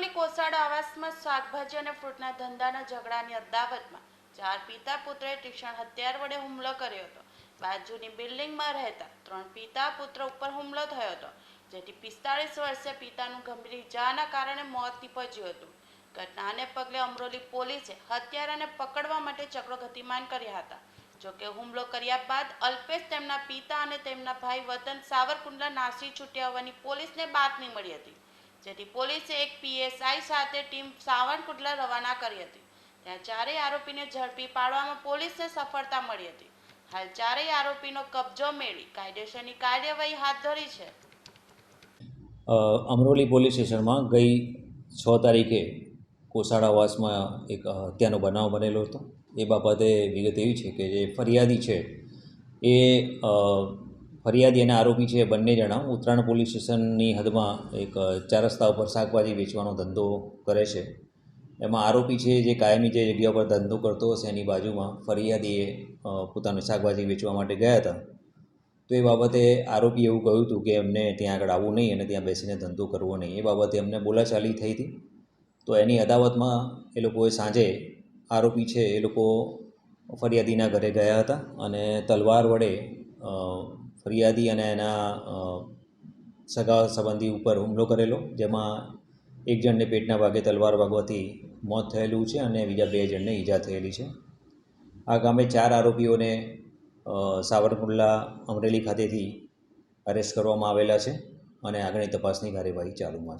અમરોલી કોસાડ આવાસમાં શાકભાજી અને ફ્રૂટના ધંધાના ઝઘડાની અદાવતમાં ચાર પિતા પુત્રએ તીક્ષ્ણ હથિયાર વડે હુમલો કર્યો હતો. બાજુની બિલ્ડિંગમાં રહેતા ત્રણ પિતા પુત્ર ઉપર હુમલો થયો હતો, જેથી પિસ્તાળીસ વર્ષે પિતાનું ગંભીર ઇજાના કારણે મોત નીપજ્યું હતું. ઘટનાને પગલે અમરોલી પોલીસે હત્યારાને પકડવા માટે ચક્રો ગતિમાન કર્યા હતા. જોકે હુમલો કર્યા બાદ અલ્પેશ તેમના પિતા અને તેમના ભાઈ વતન સાવરકુંડલા નાસી છૂટ્યા હોવાની પોલીસને બાતમી મળી હતી. જેથી પોલીસે એક પીએસઆઈ સાથે ટીમ સાવરકુંડલા રવાના કરી હતી. ત્યાં ચારેય આરોપીને ઝડપી પાડવામાં પોલીસને સફળતા મળી હતી. હાલ ચારેય આરોપીનો કબજો મેળવી કાયદેસરની કાર્યવાહી હાથ ધરી છે. અમરોલી પોલીસ સ્ટેશનમાં ગઈ છ તારીખે કોસાડ આવાસમાં એક હત્યાનો બનાવ બનેલો હતો. એ બાબતે વિગત એવી છે કે જે ફરિયાદી છે એ ફરિયાદી અને આરોપી છે બંને જણા. ઉત્તરાયણ પોલીસ સ્ટેશનની હદમાં એક ચાર રસ્તા ઉપર શાકભાજી વેચવાનો ધંધો કરે છે. એમાં આરોપી છે જે કાયમી જે જગ્યા પર ધંધો કરતો હશે એની બાજુમાં ફરિયાદીએ પોતાનું શાકભાજી વેચવા માટે ગયા હતા. તો એ બાબતે આરોપી એવું કહ્યું હતું કે એમને ત્યાં આગળ આવવું નહીં અને ત્યાં બેસીને ધંધો કરવો નહીં. એ બાબતે એમને બોલાચાલી થઈ હતી. તો એની અદાવતમાં એ લોકોએ સાંજે આરોપી છે એ લોકો ફરિયાદીના ઘરે ગયા હતા અને તલવાર વડે ફરિયાદી અને એના સગા સંબંધી ઉપર હુમલો કરેલો, જેમાં એક જણને પેટના ભાગે તલવાર વાગવાથી મોત થયેલું છે અને બીજા બે જણને ઈજા થયેલી છે. આ ગામે ચાર આરોપીઓને સાવરકુંડલા અમરેલી ખાતેથી અરેસ્ટ કરવામાં આવેલા છે અને આગળની તપાસની કાર્યવાહી ચાલુમાં છે.